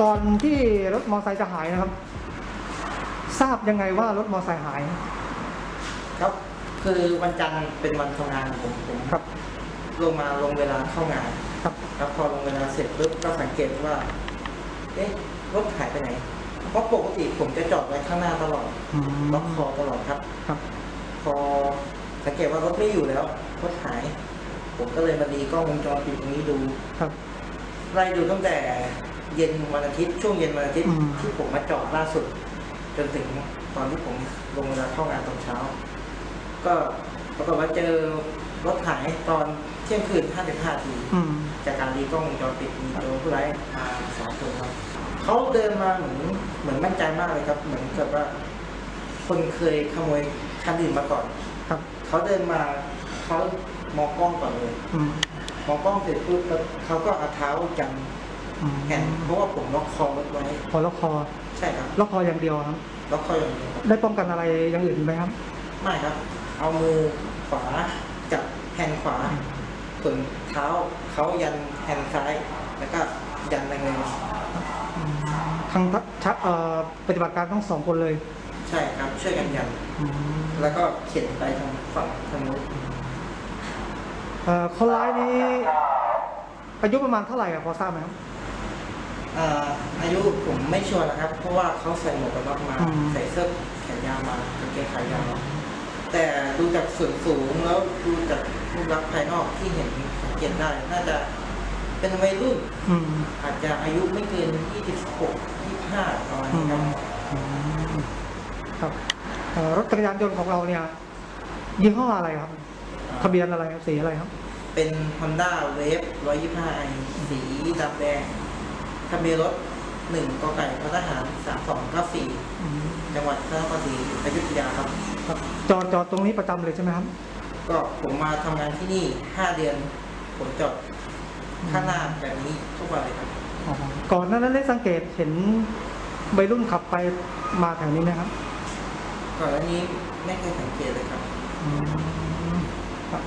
ก่อนที่รถมอเตอร์ไซค์จะหายนะครับ ทราบยังไงว่ารถมอเตอร์ไซค์หาย ครับ คือวันจันทร์เป็นวันทำงานของผมผมครับ ลงมาลงเวลาเข้างานครับแล้วพอลงเวลาเสร็จปุ๊บก็สังเกตว่า เอ๊ะรถหายไปไหน เพราะปกติผมจะจอดไว้ข้างหน้าตลอดอืม ล็อกคอตลอดครับ ครับพอสังเกตว่ารถไม่อยู่แล้วรถหาย ผมก็เลยมาดีกล้องวงจรปิดตรงนี้ดูครับ ไล่ดูตั้งแต่ เย็นวันอาทิตย์ช่วงเย็นวันอาทิตย์อืม ที่ผมมาจอดล่าสุด จนถึงตอนที่ผมลงเวลาเข้างานตอนเช้า ก็ปรากฏว่าเจอรถหายตอนเที่ยงคืน 55ที อืม จากการรีกล้องวงจรปิดมีโจรผู้ร้ายมาสองคนครับเขาเดินมาเหมือนเหมือนมั่นใจมากเลยครับ เหมือนกับว่า คนเคยขโมยคันอื่นมาก่อนครับ เขาเดินมาเขามองกล้องก่อนเลย อืม มองกล้องเสร็จปุ๊บแล้วเขาก็เอาเท้ายันอืม แผ่นเพราะว่าผมล็อกคอรถไว้ พอล็อกคอ ใช่ครับล็อกคออย่างเดียวครับ ล็อกคออย่างเดียวครับได้ป้องกันอะไรอย่างอื่นไหมครับ ไม่ครับ เอามือขวาจับแฮนด์ขวาส่วนเท้าเขายันแฮนด์ซ้าย แล้วก็ยันแรงทางชักเอ่อปฏิบัติการทั้งสองคนเลยๆใช่ครับ ช่วยกันยันอืมแล้วก็เข็นไปทางฝั่งทางนู้นเอ่อคนร้ายนี้อายุประมาณเท่าไหร่อะพอทราบไหมครับ อ่าอายุผมไม่ชัวร์นะครับ เพราะว่าเขาใส่หมวกกันน็อกมา อืม ใส่เสื้อแขนยาวมากางเกงขายาว แต่ดูจากส่วนสูงแล้วดูจากรูปลักษณ์ภายนอกที่เห็นสังเกตได้ น่าจะเป็นวัยรุ่น อืมอาจจะอายุไม่เกิน 26 25ประมาณอืนี้มครับ อืมครับเอ่อรถจักรยานยนต์ของเราเนี่ยยี่ห้ออะไรครับ ทะเบียนอะไรครับสีอะไรครับ เป็น Honda Wave 125i สีดำแดง ทะเบียนรถ1กไก่พทหาร3294อืมจังหวัดพระนครศรีอยุธยาครับครับ จอดจอดตรงนี้ประจำเลยใช่ไหมครับ ก็ผมมาทำงานที่นี่5เดือน ผมจอดข้างหน้าแบบนี้ทุกวันเลยครับ อ๋อก่อนหนานั้นได้สังเกตเห็นวัยรุ่นขับไปมาแถวนี้ไหมครับก่อนหน้านี้ไม่เคยสังเกตเลยครับ อืมครับ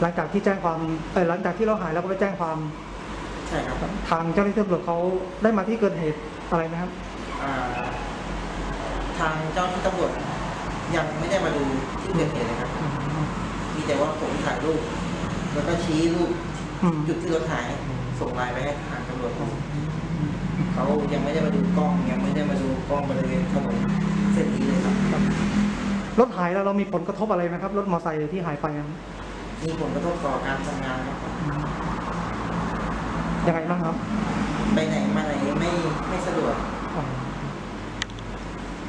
หลังจากที่แจ้งความเออหลังจากที่เราหายแล้วก็ไปแจ้งความใช่ครับทางเจ้าหน้าที่ตำรวจเขาได้มาที่เกิดเหตุอะไรไหมครับ อ่าทางเจ้าหน้าที่ตำรวจยังไม่ได้มาดูที่เกิดเหตุเลยครับอืมมีแต่ว่าผมถ่ายรูป แล้วก็ชี้รูปอืม จุดที่รถหาย ส่งไลน์ไปให้ทางตำรวจดูเขายังไม่ได้มาดูกล้องยังไม่ได้มาดูกล้องบริเวณถนนเส้นนี้เลยครับรถหายแล้วเรามีผลกระทบอะไรไหมครับ รถมอเตอร์ไซค์ที่หายไปครับมีผลกระทบต่อการทำงานครับอืม ยังไงบ้างครับไปไหนมาไหนไม่ไม่สะดวก อ๋อ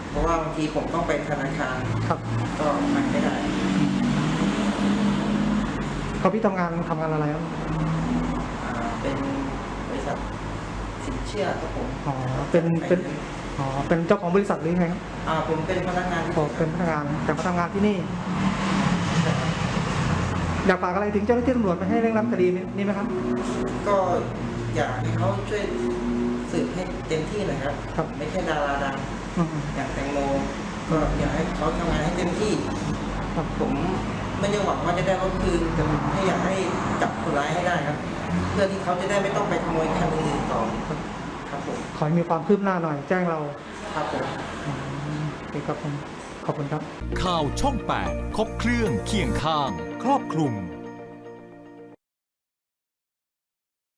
เพราะว่าบางทีผมต้องไปธนาคาร ครับก็ไปไม่ได้ เขาพี่ทำงานทำงานอะไรครับอ่า เป็นบริษัทสินเชื่อครับผมอ๋อเป็นเป็นอ๋อเป็นเจ้าของบริษัทหรือไงครับอ่าผมเป็นพนักงานที่อ๋อเป็นพนักงานแต่มาทำงานที่นี่ อยากฝากอะไรถึงเจ้าหน้าที่ตำรวจไปให้เร่งรัดคดีนี้ไหมครับ ก็อยากให้เขาช่วยสืบให้เต็มที่หน่อยครับ ครับ ไม่ใช่ดาราดังอืม อย่างแตงโมก็อยากให้เขาทำงานให้เต็มที่ครับ ผมไม่ได้หวังว่าจะได้รถคืนแต่ผมแค่อยากให้จับคนร้ายให้ได้ครับ เพื่อที่เขาจะได้ไม่ต้องไปขโมยคันอื่นๆต่อครับผมขอให้มีความคืบหน้าหน่อยแจ้งเราครับผม อืมโอเคครับผมขอบคุณครับ ข่าวช่อง 8 ครบเครื่องเคียงข้างค รอบคลุม